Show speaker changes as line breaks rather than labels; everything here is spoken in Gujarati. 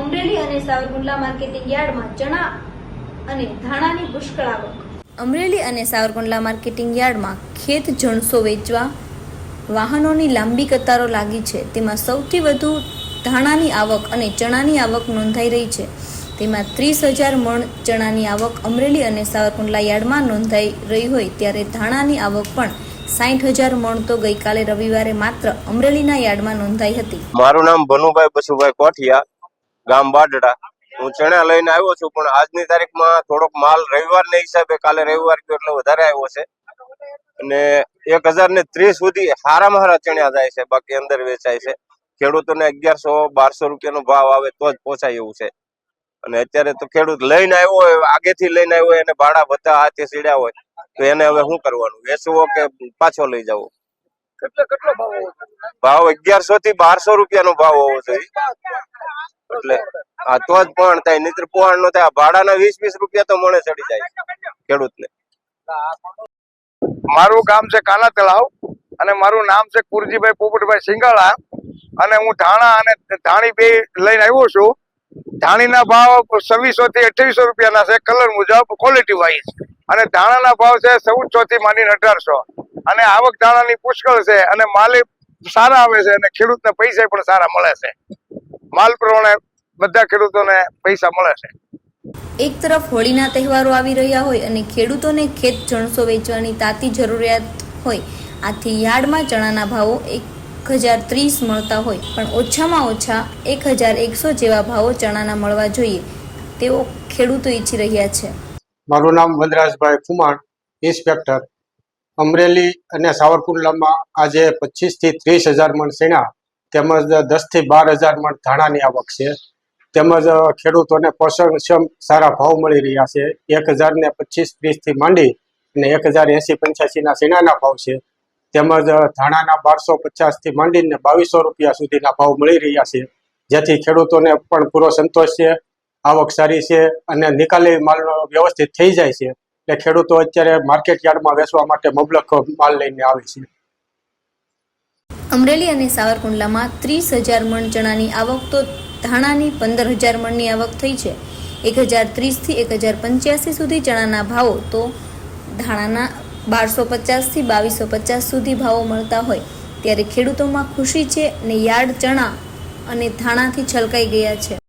અમરેલી અને સાવરકુંડલા માર્કેટિંગ યાર્ડમાં ચણા અને ધાણાની પુષ્કળ આવક. અમરેલી અને સાવરકુંડલા માર્કેટિંગ યાર્ડમાં ખેત જણસો વેચવા વાહનોની લાંબી કતારો લાગી છે. તેમાં સૌથી વધુ ધાણાની આવક અને ચણાની આવક નોંધાઈ રહી છે. તેમાં ત્રીસ હજાર મણ ચણાની આવક અમરેલી અને સાવરકુંડલા યાર્ડમાં નોંધાઈ રહી હોય ત્યારે ધાણાની આવક પણ સાઠ હજાર મણ તો ગઈકાલે રવિવારે માત્ર અમરેલીના યાર્ડમાં નોંધાઈ હતી.
મારું નામ ભનુભાઈ બસુભાઈ કોઠિયા. ગામ બાડડા હું ચણા લઈને આવ્યો છું પણ આજની તારીખમાં થોડોક માલ રવિવારના હિસાબે કાલે રવિવાર ગયો એટલે વધારે આવ્યો છે. અને એક હજાર ને ત્રીસ સુધી હારામાં હારા ચણ્યા જાય છે બાકી અંદર વેચાય છે. ખેડૂતોને અગિયારસો બારસો રૂપિયાનો ભાવ આવે તો જ પોસાય એવું છે. અને અત્યારે તો ખેડૂત લઈને આવ્યો હોય આગેથી લઈને આવ્યો હોય એને ભાડા બધા હાથે સીડ્યા હોય તો એને હવે શું કરવાનું? વેચવો કે પાછો લઈ જવો?
કેટલો કેટલો ભાવ?
ભાવ અગિયારસો થી બારસો રૂપિયાનો ભાવ હોવો જોઈએ. એટલે આ તો જ પણ થાય નહીતર પોહાણ નો થાય. આ ભાડાના વીસ વીસ રૂપિયા તો મળે ચડી જાય ખેડૂતને.
મારું ગામ છે કાલા તળાવ અને મારું નામ છે કુરજીભાઈ પોપટભાઈ સિંગાળા અને હું ધાણા અને ધાણી બે લઈને આવ્યો છું. ધાણીના ભાવ છવ્વીસો થી અઠ્યાવીસો રૂપિયાના છે કલર મુજબ ક્વોલિટી વાઇઝ અને ધાણાના ભાવ છે ચૌદસો થી માંડીને અઢારસો. અને આવક ધાણાની પુષ્કળ છે અને માલિક સારા આવે છે અને ખેડૂતને પૈસા પણ સારા મળે છે. માલ પ્રમાણે બધા ખેડૂતોને પૈસા મળે છે.
એક તરફ હોળીના તહેવારો આવી રહ્યા હોય અને ખેડૂતોને ખેત જણસો વેચવાની તાતી જરૂરિયાત હોય આથી યાર્ડમાં ચણાના ભાવો એક હજાર ત્રીસ મળતા હોય પણ ઓછામાં ઓછા એક હજાર એકસો જેવા ભાવો ચણાના મળવા જોઈએ તેઓ ખેડૂતો ઈચ્છી રહ્યા છે.
મારું નામ વનરાજભાઈ કુમાર ઇન્સ્પેક્ટર. અમરેલી અને સાવરકુંડલામાં આજે પચીસથી ત્રીસ હજાર મણ તેમજ દસથી બાર હજાર મણ ધાણાની આવક છે. તેમજ ખેડૂતોને પોષણક્ષમ સારા ભાવ મળી રહ્યા છે. એક હજાર ને પચીસ ત્રીસથી માંડી અને એક હજાર એંસી પંચ્યાસીના સીણાના ભાવ છે. તેમજ ધાણાના બારસો પચાસથી માંડીને બાવીસો રૂપિયા સુધીના ભાવ મળી રહ્યા છે. જેથી ખેડૂતોને પણ પૂરો સંતોષ છે. આવક સારી છે અને નિકાલી માલ વ્યવસ્થિત થઈ જાય છે. એટલે ખેડૂતો અત્યારે માર્કેટ યાર્ડમાં વેચવા માટે મબલક માલ લઈને આવે છે.
અમરેલી અને સાવરકુંડલામાં ત્રીસ હજાર મણ ચણાની આવક તો ધાણાની પંદર હજાર મણની આવક થઈ છે. એક હજાર ત્રીસથી એક હજાર પંચ્યાસી સુધી ચણાના ભાવો તો ધાણાના બારસો પચાસથી બાવીસો પચાસ સુધી ભાવો મળતા હોય. ત્યારે ખેડૂતોમાં ખુશી છે ને યાર્ડ ચણા અને ધાણાથી છલકાઈ ગયા છે.